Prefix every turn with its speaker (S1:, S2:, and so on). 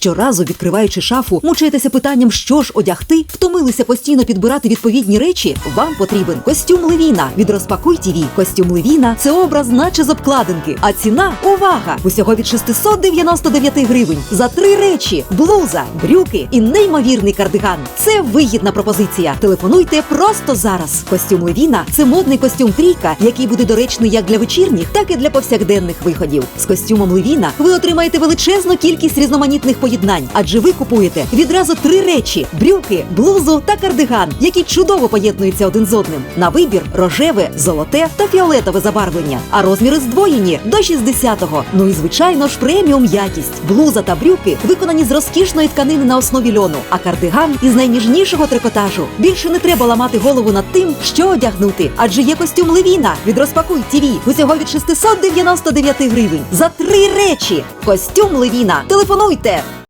S1: Щоразу, відкриваючи шафу, мучаєтеся питанням, що ж одягти, втомилися постійно підбирати відповідні речі. Вам потрібен костюм Левіна від Розпакуй ТІВІ. Костюм Левіна це образ, наче з обкладинки. А ціна увага! Усього від 699 гривень за три речі: блуза, брюки і неймовірний кардиган. Це вигідна пропозиція. Телефонуйте просто зараз. Костюм Левіна це модний костюм трійка, який буде доречний як для вечірніх, так і для повсякденних виходів. З костюмом Левіна ви отримаєте величезну кількість різноманітних поєднань, адже ви купуєте відразу три речі: брюки, блузу та кардиган, які чудово поєднуються один з одним. На вибір рожеве, золоте та фіолетове забарвлення, а розміри здвоєні до 60-го. Ну і звичайно ж преміум якість. Блуза та брюки виконані з розкішної тканини на основі льону, а кардиган із найніжнішого трикотажу. Більше не треба ламати голову над тим, що одягнути, адже є костюм Левіна від Розпакуй ТІВІ. Усього від 699 гривень за три речі. Костюм Левіна. Телефонуйте